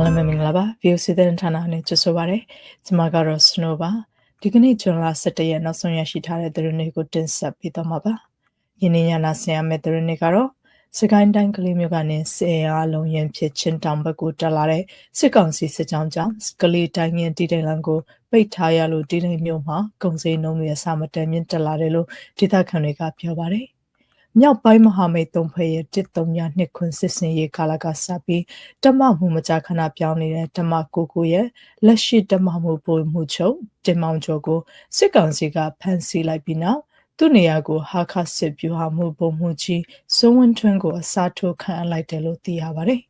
အားလုံးပဲမင်္ဂလာပါ VOC တဲ့ဌာနနဲ့ကြိုဆိုပါရစေကျွန်မကတော့ Snow ပါဒီကနေ့ဇွန်လ17ရက်နောက်ဆုံးရရှိထားတဲ့သတင်းတွေကိုတင်ဆက်ပေးသွားမှာပါယင်းနေ့ညနာဆင်ရမယ့်သတင်းတွေကတော့စကိုင်းတိုင်းကလေးမျိုးကနေစေအားလုံးရင်ဖြစ်ချင်းတောင်ဘက်ကိုတက်လာတဲ့စစ်ကောင်စီစစ်ကြောင်းကြောင့်ကလေးတိုင်းရင်တီတိုင်လန်ကိုပိတ်ထားရလို့တီတိုင်မျိုးမှာကုံစင်းနှုံးတွေအစမတန်မြင့်တက်လာတယ်လို့ဒေသခံတွေကပြောပါတယ် မြောက်ပိုင်းမဟာမိတ်သုံးဖွဲ့ရဲ့တစ်တုံညာနှစ်ခွန်းစစ်စင်ရေးကာလကစပြီးတမမှုမကြခဏပြောင်းနေတဲ့တမကိုကိုရဲ့လက်ရှိတမမှုပုံမှုချုပ်တင်မောင်ကျော်ကိုစစ်ကောင်စီကဖမ်းဆီးလိုက်ပြီးနောက်သူ့နေရာကိုဟာခစစ်ပြူဟာမှုပုံမှုကြီးစိုးဝင်းထွန်းကိုအစားထိုးခံအပ်လိုက်တယ်လို့သိရပါတယ်။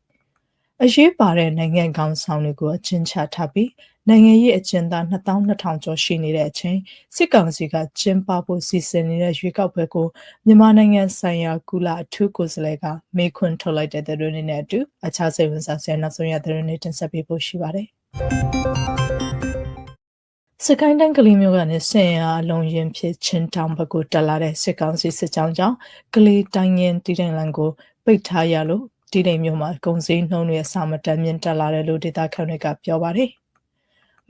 အရေးပါတဲ့နိုင်ငံကောင်ဆောင်တွေကိုအချင်းချထားပြီးနိုင်ငံရေးအကျဉ်းသား2200ကျော်ရှိနေတဲ့အချိန်စစ်ကောင်စီကကျင်းပဖို့စီစဉ်နေတဲ့ရွေးကောက်ပွဲကိုမြန်မာနိုင်ငံဆိုင်ရာကုလအထူးကိုယ်စားလှယ်ကမေခွန်းထုတ်လိုက်တဲ့သတင်းတွေနဲ့အတူအခြားစိတ်ဝင်စားစရာနောက်ဆုံးရသတင်းတွေတင်ဆက်ပေးဖို့ရှိပါတယ်။စကိုင်းတိုင်းကလေးမျိုးကနေဆင်ရအလုံးရင်ဖြစ်ချင်းတောင်ဘက်ကိုတက်လာတဲ့စစ်ကောင်စီစစ်ကြောင်းကြောင့်ကလေးတိုင်းရင်တီတိုင်လန်ကိုပိတ်ထားရလို့ တီတိုင်မျိုးမှာကုံစည်းနှုံးတွေအစမတန်မြင့်တက်လာတယ်လို့ဒေသခံတွေကပြောပါတယ်။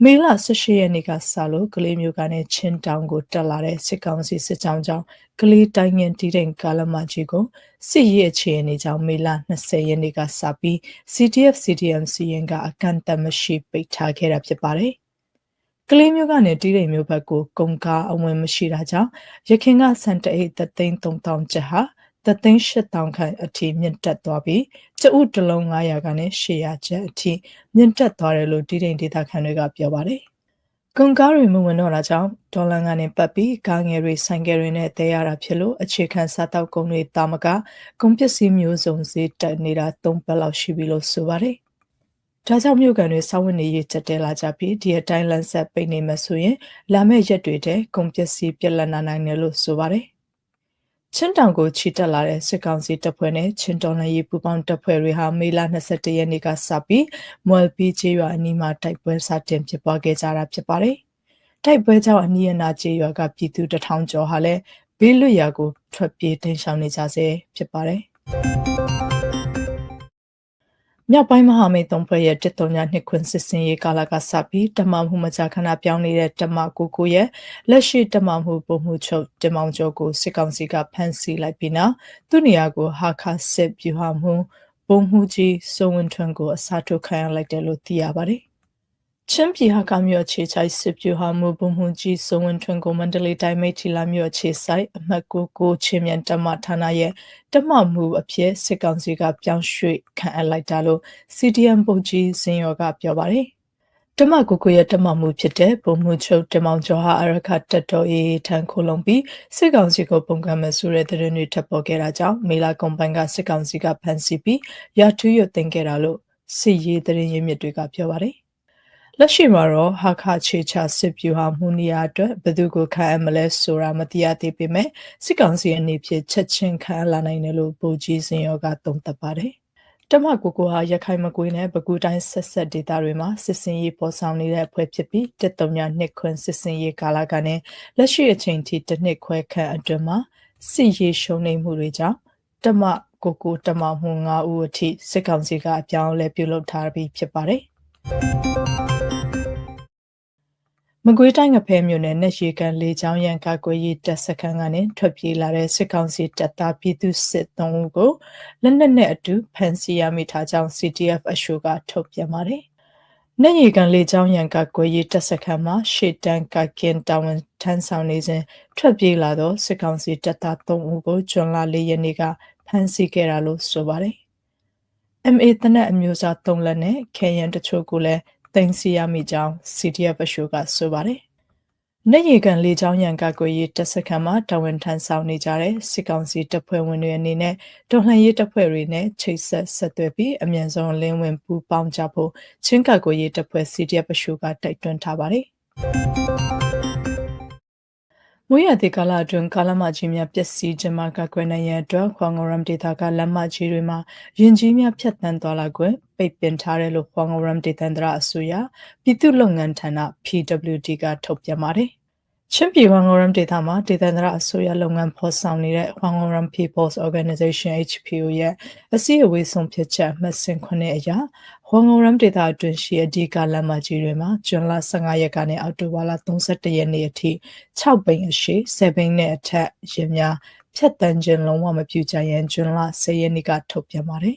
မေလ18ရက်နေ့ကစလို့ကလေးမျိုးကနေချင်းတောင်ကိုတက်လာတဲ့စစ်ကောင်စီစစ်ကြောင်းကြောင့်ကလေးတိုင်းငင်တီးတဲ့ကာလမကြီးကိုစစ်ရေးအခြေအနေကြောင့်မေလ20ရက်နေ့ကစပြီး CTF CDM စီရင်ကအကန့်အသတ်မရှိပိတ်ထားခဲ့တာဖြစ်ပါတယ်။ကလေးမျိုးကနေတီးတဲ့မျိုးဘက်ကိုကုံကားအဝင်မရှိတာကြောင့်ရခင်ကစံတအိတ်သသိန်း3000ကျပ်ဟာ တသိန်း8000ခန့်အထိမြင့်တက်သွားပြီးကျဥတလုံး900ကနေ800ကျပ်အထိမြင့်တက်သွားတယ်လို့ဒီတိန်ဒေတာခန့်တွေကပြောပါတယ်။ကုန်ကားတွေမဝင်တော့တာကြောင့်ဒေါ်လာကနေပတ်ပြီးကားငယ်တွေဆိုင်ကယ်တွေနဲ့တဲရတာဖြစ်လို့အခြေခံစားတောက်ကုန်တွေတာမကကုန်ပစ္စည်းမျိုးစုံဈေးတက်နေတာ၃ပတ်လောက်ရှိပြီလို့ဆိုပါတယ်။ဒါကြောင့်မြို့ကန်တွေစောင်းဝင်နေရချက်တဲလာကြပြီးဒီအတိုင်းလန်ဆက်ပိတ်နေမှဆိုရင်လာမယ့်ရက်တွေတည်းကုန်ပစ္စည်းပြက်လက်နာနိုင်တယ်လို့ဆိုပါတယ်။ ချင်းတောင်ကိုချီတက်လာတဲ့စစ်ကောင်စီတပ်ဖွဲ့နဲ့ချင်းတော်လှန်ရေးပူးပေါင်းတပ်ဖွဲ့တွေဟာမေလ22ရက်နေ့ကစပြီးမွယ်ပီချေရွာအနီးမှာတိုက်ပွဲစတင်ဖြစ်ပွားခဲ့ကြတာဖြစ်ပါတယ်။တိုက်ပွဲကြောင့်အနီးအနားချေရွာကပြည်သူတထောင်ကျော်ဟာလည်းဘေးလွတ်ရာကိုထွက်ပြေးတိမ်းရှောင်နေကြဆဲဖြစ်ပါတယ်။ မြောက်ပိုင်းမဟာမိတ်သုံးဖွဲ့ရဲ့တစ်တုံညာနှစ်ခွန်းစစ်စင်ရေးကာလကစပြီးတမမှုမကြခဏပြောင်းနေတဲ့တမကိုကိုရဲ့လက်ရှိတမမှုပုံမှုချုပ်တင်မောင်ကျော်ကိုစစ်ကောင်စီကဖမ်းဆီးလိုက်ပြီးနောက်သူ့နေရာကိုဟာခစစ်ပြူဟာမှုပုံမှုကြီးစုံဝင်ထွန်းကိုအစားထိုးခံရလိုက်တယ်လို့သိရပါတယ် ချင်းပြည်ဟာကမြို့အခြေချိုက်စစ်ပြူဟာမှုဘုံမှုကြီးစုံဝင်ထွန်းကိုမန္တလေးတိုင်းမိထီလာမြို့အခြေဆိုင်အမှတ်ကိုကိုချင်းမြန်တမဌာနရဲ့တမမှုအဖြစ်စစ်ကောင်စီကပြောင်းရွှေ့ခံအပ်လိုက်တာလို့ CDM ပုတ်ကြီးစင်ရောကပြောပါတယ်တမကိုကိုရဲ့တမမှုဖြစ်တဲ့ဘုံမှုချုပ်တမောင်ကျော်ဟာအရခတက်တော်ရေးထန်ခိုလုံပြီးစစ်ကောင်စီကိုပုံကမ်းမဲ့ဆိုတဲ့သတင်းတွေထပ်ပေါ်ခဲ့တာကြောင့်မေလာကွန်ပိုင်ကစစ်ကောင်စီကဖမ်းဆီးပြီးရထူးရတင်ခဲ့တာလို့စစ်ရေးသတင်းရင်းမြစ်တွေကပြောပါတယ် လက်ရှိမှာတော့ဟာခချေချစစ်ပြူဟာမူနီယာအတွက်ဘယ်သူကိုခံအပ်မလဲဆိုတာမသိရသေးပေမဲ့စစ်ကောင်စီအနေဖြင့်ချက်ချင်းခံလာနိုင်တယ်လို့ဗိုလ်ကြီးစင်ရောကသုံးသပ်ပါတယ်တမကိုကိုဟာရခိုင်မကွေးနဲ့ပဲခူးတိုင်းဆက်ဆက်ဒေသတွေမှာစစ်စင်ရေးပေါ်ဆောင်နေတဲ့အဖွဲ့ဖြစ်ပြီးတက်တုံညာနှစ်ခွန်းစစ်စင်ရေးကာလကနေလက်ရှိအချိန်ထိတစ်နှစ်ခွဲခန့်အတွင်းမှာစစ်ရေးရှုံးနိမ့်မှုတွေကြောင့်တမကိုကိုတမမှု9ဦးအထိစစ်ကောင်စီကအပြောင်းလဲပြုလုပ်ထားပြီးဖြစ်ပါတယ် မကွေးတိုင်းငဖဲမြို့နယ်နဲ့ရေကန်လေချောင်းရန်ကာကွယ်ရေးတပ်စခန်းကနေထွက်ပြေးလာတဲ့စစ်ကောင်စီတပ်သားပြည်သူစစ်သုံးဦးကိုလက်နက်နဲ့အတူဖမ်းဆီးရမိထားကြောင်း CTF အရှိုကထုတ်ပြန်ပါတယ်။နေရီကန်လေချောင်းရန်ကာကွယ်ရေးတပ်စခန်းမှာရှေ့တန်းကကင်တာဝန်ထမ်းဆောင်နေစဉ်ထွက်ပြေးလာသောစစ်ကောင်စီတပ်သား၃ဦးကိုဂျွန်လာ၄ရက်နေ့ကဖမ်းဆီးခဲ့တာလို့ဆိုပါတယ်။ MA တနက်အမျိုးအစား၃လက်နဲ့ခဲယံတချို့ကိုလည်း တင်စီရမိကြောင်း CTF အရှိုကဆိုပါတယ်။နေရီကန်လေချောင်းရန်ကကွေရေးတပ်စခန်းမှာတာဝန်ထမ်းဆောင်နေကြတဲ့စစ်ကောင်စီတပ်ဖွဲ့ဝင်တွေအနေနဲ့တော်လှန်ရေးတပ်ဖွဲ့တွေနဲ့ချိတ်ဆက်ဆက်သွယ်ပြီးအမြန်ဆုံးလင်းဝင်ပူးပေါင်းကြဖို့ချင်းကကွေရေးတပ်ဖွဲ့ CTF အရှိုကတိုက်တွန်းထားပါတယ်။ မွေးရတဲ့ကာလအတွင်းကာလမကြီးများပျက်စီးခြင်းမှကကွယ်နိုင်ရန်အတွက်ခွန်ငရမ်ဒေတာကလမ်းမကြီးတွေမှာယင်ကြီးများဖြတ်တန်းသွားလာခွင့်ပိတ်ပင်ထားတယ်လို့ခွန်ငရမ်ဒေသန္တရအစိုးရပြည်သူ့လုပ်ငန်းဌာန PWD ကထုတ်ပြန်ပါတယ် ချင်းပြည်ဝမ်ဂေါရမ်ဒေသမှာဒေသန္တရအစိုးရလုပ်ငန်းဖော်ဆောင်နေတဲ့ Wangoram People's Organization HPO ရဲ့အစည်းအဝေးဆုံးဖြတ်ချက်မှတ်စဉ်ခွနဲ့အရာ Wangoram ဒေသအတွင်းရှိအဓိကလမ်းမကြီးတွေမှာဇွန်လ15ရက်ကနေအောက်တိုဘာလ31ရက်နေ့အထိ6ဘိန်းအရှိ7ဘိန်းနဲ့အထက်ရင်များဖြတ်တန်းခြင်းလုံးဝမပြုကြရန်ဇွန်လ10ရက်နေ့ကထုတ်ပြန်ပါတယ်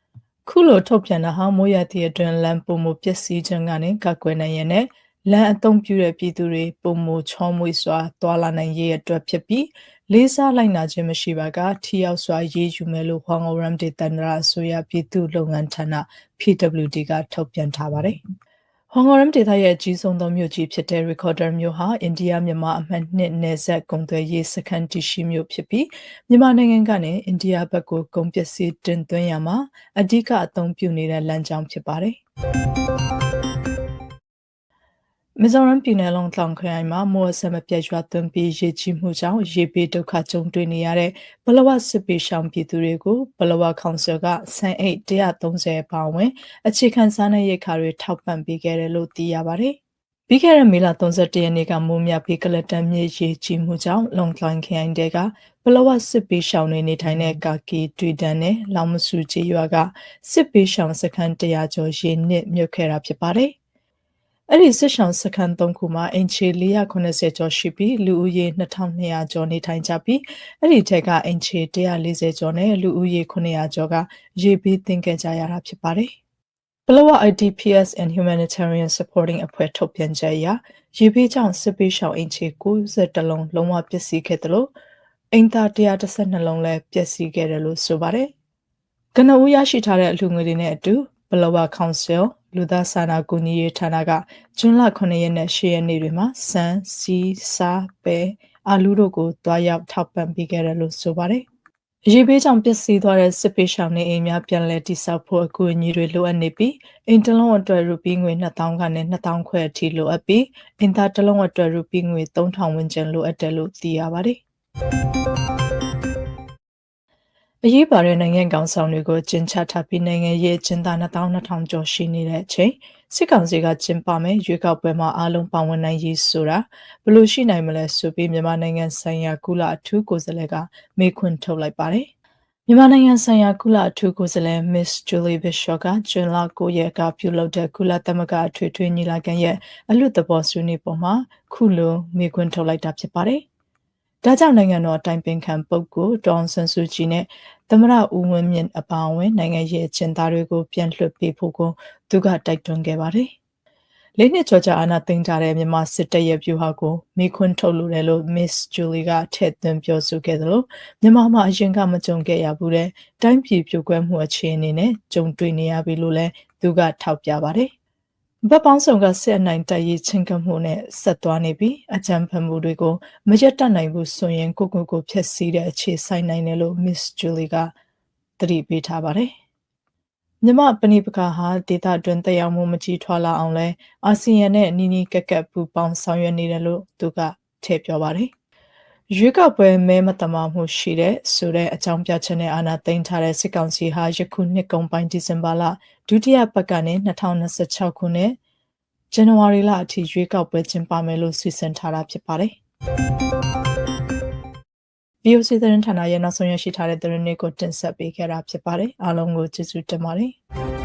။ခုလိုထုတ်ပြန်တာဟာမိုးရသည့်အတွင်းလမ်းပုံမှုပျက်စီးခြင်းကနေကကွယ်နိုင်ရန်နဲ့ လမ်းအသုံးပြုတဲ့ပြည်သူတွေပုံမချောမွေ့စွာသွာလာနိုင်ရေးအတွက်ဖြစ်ပြီးလေးစားလိုက်နာခြင်းမရှိပါကထိရောက်စွာရေးယူမယ်လို့ဟွန်ဂိုရမ်ဒေသန္တရအစိုးရပြည်သူ့လုပ်ငန်းဌာန PWD ကထုတ်ပြန်ထားပါတယ်။ဟွန်ဂိုရမ်ဒေသရဲ့အကြီးဆုံးသောမြို့ကြီးဖြစ်တဲ့ Recorder မြို့ဟာအိန္ဒိယမြန်မာအမှတ်နှစ်နယ်စပ်ကုန်သွယ်ရေးစခန်းတရှိမြို့ဖြစ်ပြီးမြန်မာနိုင်ငံကနေအိန္ဒိယဘက်ကိုကုန်ပစ္စည်းတင်သွင်းရမှာအဓိကအသုံးပြုနေတဲ့လမ်းကြောင်းဖြစ်ပါတယ်။ မီဇိုရမ်ပြည်နယ်လုံးတောင်ခရိုင်မှာမိုးအဆက်မပြတ်ရွာသွန်းပြီးရေကြီးမှုကြောင့်ရေဘေးဒုက္ခကြုံတွေ့နေရတဲ့ဘလဝစစ်ပေရှောင်ပြည်သူတွေကိုဘလဝကောင်ဆယ်ကဆန်အိတ်130ပါဝင်အခြေခံစားနပ်ရိက္ခာတွေထောက်ပံ့ပေးခဲ့တယ်လို့သိရပါတယ်။ပြီးခဲ့တဲ့မေလ31ရက်နေ့ကမိုးမြပြီးကလတန်မြေရေကြီးမှုကြောင့်လုံထွန်ခရိုင်တဲကဘလဝစစ်ပေးရှောင်တွေနေထိုင်တဲ့ကာကီတွေ့တန်းနဲ့လောင်မဆူကြီးရွာကစစ်ပေးရှောင်စခန်း100ကျော်ရေနစ်မြုပ်ခဲ့တာဖြစ်ပါတယ်။ အဲ့ဒီစစ်ဆောင်စခန်း၃ခုမှာအင်ချီ480ကျော်ရှိပြီးလူဦးရေ2200ကျော်နေထိုင်ကြပြီးအဲ့ဒီထက်ကအင်ချီ140ကျော်နဲ့လူဦးရေ900ကျော်ကရေဘေးသင့်ခဲ့ကြရတာဖြစ်ပါတယ်။ Blower IDPS and Humanitarian Supporting အဖွဲ့ထုတ်ပြန်ချက်အရရေဘေးကြောင့်စစ်ပေးရှောင်အင်ချီ90လုံးလုံးဝပျက်စီးခဲ့တယ်လို့အင်တာ112လုံးလည်းပျက်စီးခဲ့တယ်လို့ဆိုပါတယ်။ကနဦးရရှိထားတဲ့အလှူငွေတွေနဲ့အတူ Blower Council လူသားစာနာကူညီရေးဌာနကဇွန်လ9ရက်နဲ့10ရက်နေ့တွေမှာစံစီစာပဲအာလူတို့ကိုတွားရောက်ထောက်ပံ့ပေးခဲ့တယ်လို့ဆိုပါတယ်။ရေဘေးကြောင့်ပျက်စီးသွားတဲ့စစ်ပေးရှောင်နေအိမ်များပြန်လည်တိစောက်ဖို့အကူအညီတွေလိုအပ်နေပြီးအိမ်တလုံးအတွက်ရူပီငွေ2000ကနေ2000ခွဲအထိလိုအပ်ပြီးအိမ်သားတလုံးအတွက်ရူပီငွေ3000ဝန်းကျင်လိုအပ်တယ်လို့သိရပါတယ်။ အရေးပါတဲ့နိုင်ငံကောင်ဆောင်တွေကိုကျင်းချထားပြီးနိုင်ငံရေးကျင်းသား2200ကျော်ရှိနေတဲ့အချိန်စစ်ကောင်စီကကျင်းပမယ်ရွေးကောက်ပွဲမှာအားလုံးပါဝင်နိုင်ရေးဆိုတာဘလို့ရှိနိုင်မလဲဆိုပြီးမြန်မာနိုင်ငံဆိုင်ရာကုလအထူးကိုယ်စားလှယ်ကမေးခွန်းထုတ်လိုက်ပါတယ်မြန်မာနိုင်ငံဆိုင်ရာကုလအထူးကိုယ်စားလှယ် Miss Julie Bishop ကဂျွန်လ9ရက်ကပြုလုပ်တဲ့ကုလသမဂ္ဂအထွေထွေညီလာခံရဲ့အလွတ်သဘောဆွေးနွေးပုံမှာခုလိုမေးခွန်းထုတ်လိုက်တာဖြစ်ပါတယ်။ဒါကြောင့်နိုင်ငံတော်အတိုင်ပင်ခံပုဂ္ဂိုလ်ဒေါန်ဆန်စုကြည်နဲ့ သမရဦးဝင်းမြင့်အပါအဝင်နိုင်ငံရေးအကျဉ်းသားတွေကိုပြန်လွှတ်ပေးဖို့ကိုသူကတိုက်တွန်းခဲ့ပါတယ်။လေးနှစ်ကျော်ကြာအာဏာသိမ်းထားတဲ့မြန်မာစစ်တပ်ရဲ့ပြုဟာကိုမိခွန်းထုတ်လို့တယ်လို့ Miss Julie ကထည့်သွင်းပြောဆိုခဲ့တယ်လို့မြန်မာမှာအရင်ကမကြုံခဲ့ရဘူးတဲ့တိုင်းပြည်ပြိုကွဲမှုအခြေအနေနဲ့ကြုံတွေ့နေရပြီလို့လည်းသူကထောက်ပြပါတယ်။ ဘက်ပေါင်းဆောင်ကစစ်အနိုင်တိုက်ရေးချင်းကမှုနဲ့ဆက်သွားနေပြီးအကြံဖန်မှုတွေကိုမရက်တတ်နိုင်ဘူးဆိုရင်ကိုကိုကိုဖျက်ဆီးတဲ့အခြေဆိုင်နိုင်တယ်လို့ Miss Julie ကသတိပေးထားပါတယ်။မြမပဏိပကဟာဒေတာတွင်တက်ရောက်မှုမကြီးထွားလာအောင်လဲအာဆီယံနဲ့နီးနီးကက်ကက်ပူပေါင်းဆောင်ရွက်နေတယ်လို့သူကထည့်ပြောပါတယ်။ ရွေးကောက်ပွဲမဲမတမာမှုရှိတဲ့ဆိုတဲ့အကြောင်းပြချက်နဲ့အာဏာသိမ်းထားတဲ့စစ်ကောင်စီဟာယခုနှစ်ကုန်ပိုင်းဒီဇင်ဘာလဒုတိယပတ်ကနေ2026ခုနှစ်ဇန်နဝါရီလအထိရွေးကောက်ပွဲကျင်းပမယ်လို့စီစဉ်ထားတာဖြစ်ပါတယ်။ VOC သတင်းဌာနရဲ့နောက်ဆုံးရရှိထားတဲ့သတင်းတွေကိုတင်ဆက်ပေးခဲ့တာဖြစ်ပါတယ်။အားလုံးကိုကျေးဇူးတင်ပါတယ်။